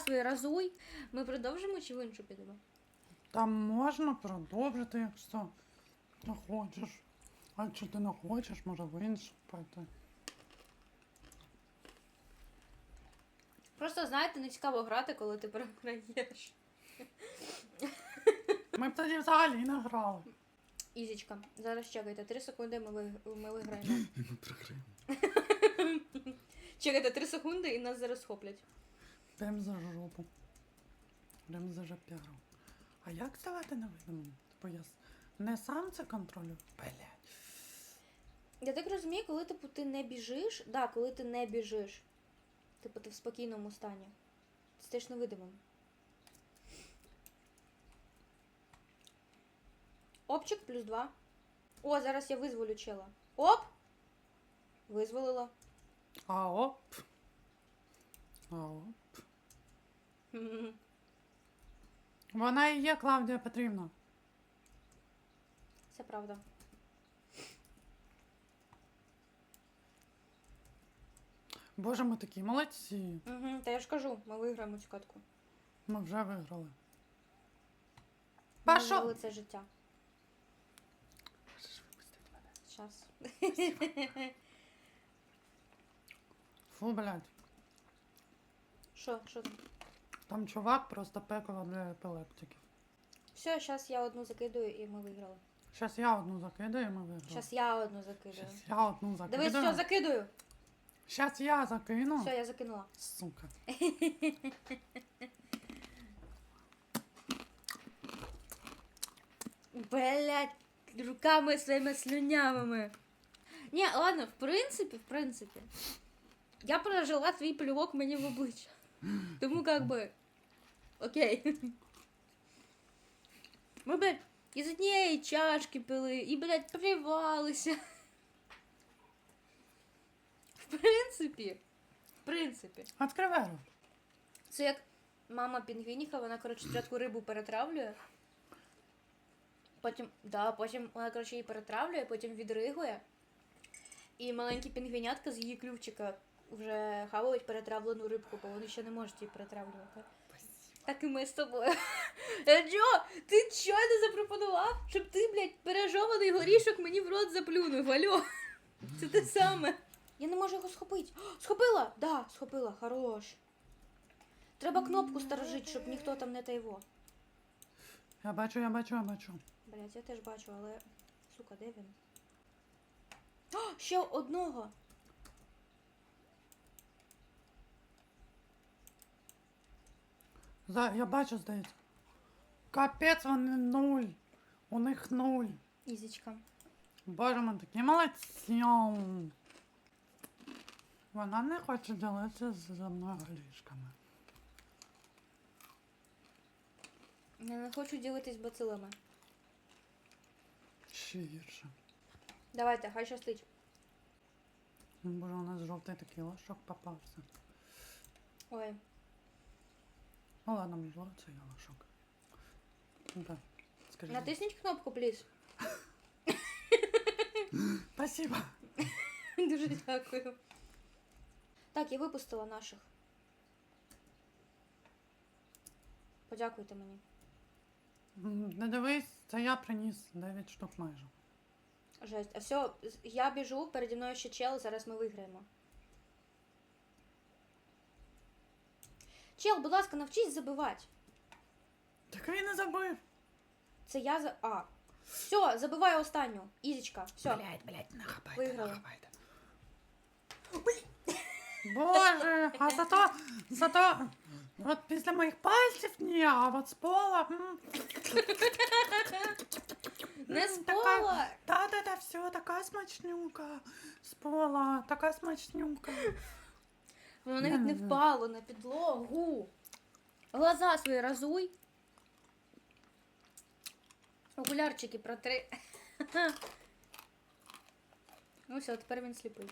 свої разуй. Ми продовжимо чи в іншу підемо? Там можна продовжити, якщо ти хочеш. А якщо ти не хочеш, може в іншу пойти. Просто знаєте, не цікаво грати, коли ти програєш. Ми б тоді взагалі не грали. Ізічка, зараз чекайте, 3 секунди ми, ви... ми виграємо. І ми програємо. Чекайте 3 секунди і нас зараз схоплять. Прям за жопу. Прям за жопяру. А як ставати невидимим? Типу я не сам це контролюю? Блять. Я так розумію, коли типу ти не біжиш, да, коли ти не біжиш, типу ти в спокійному стані. Ти стаєш невидимим. Опчик плюс 2. О, зараз я визволю чела. Оп! Визволила. А оп. Оп. Вона і є Клавдія Петрівна. Це правда. Боже, ми такі молодці. Угу, та я ж кажу, ми виграємо цю катку. Ми вже виграли. Ми Пашо! виграли це життя. Можеш випустити мене? Щас. Фу, блядь. Що, що там? Там чувак просто пекло для епілептиків. Все, зараз я одну закидую і ми виграли. Щас я одну закидаю, і ми виграли. Зараз я одну закидую. Щас я одну закидаю. Дивись, все, закидую. Щас я закину. Все, я закинула. Сука. Блять, руками своїми слюнявими. Ні, ладно, в принципі, в принципі. Я прожила твій плювок мені в обличчя. Тому как би. Окей. Ми, блядь, із однієї чашки пили і, блядь, плювалися. В принципі. В принципі. Відкривай рот. Це як мама пінгвініха, вона, коротше, спочатку рибу перетравлює. Потім, да, потім вона, коротше, її перетравлює, потім відригує. І маленькі пінгвінятка з її клювчика вже хавають перетравлену рибку, бо вони ще не можуть її перетравлювати. Так і ми з тобою. Джо, ти щойно запропонував, щоб ти, блядь, пережований горішок мені в рот заплюнув. Алло. Це те саме. Я не можу його схопити. Схопила? Да, схопила, хорош. Треба кнопку сторожити, щоб ніхто там не тайво. Я бачу, я бачу, я бачу. Блять, я теж бачу, але. Сука, де він? О, ще одного. За, я бачу, здається. Капець, вони нуль. У них нуль. Ізічка. Боже, ми такі молодці. Вона не хоче ділитися зі мною горішками. Я не хочу ділитись бацилами. Ще гірше. Давайте, хай щастить. Боже, у нас жовтий такий лошок попався. Ой. Ну ладно, можливо, це я лошок. Да. Скажи. Натисніть кнопку, пліз. Спасибо. Дуже дякую. Так, я випустила наших. Подякуйте мені. Не дивись, це я приніс 9 штук майже. Жесть. А все, я біжу, переді мною ще чел, зараз ми виграємо. Чел, будь ласка, навчись забивати. Так він не забив. Це я за. А. Все, забиваю останню. Ізічка. Все. Блять, блять, нахапайте, Виграли. нахапайте. Боже, а зато, зато, от після моїх пальців ні, а от з пола. м, Не м, з така- пола. Та-та-та, все, така смачнюка. З пола, така смачнюка. Воно навіть не впало на підлогу. Глаза свої разуй. Окулярчики протри. Ну все, тепер він сліпий.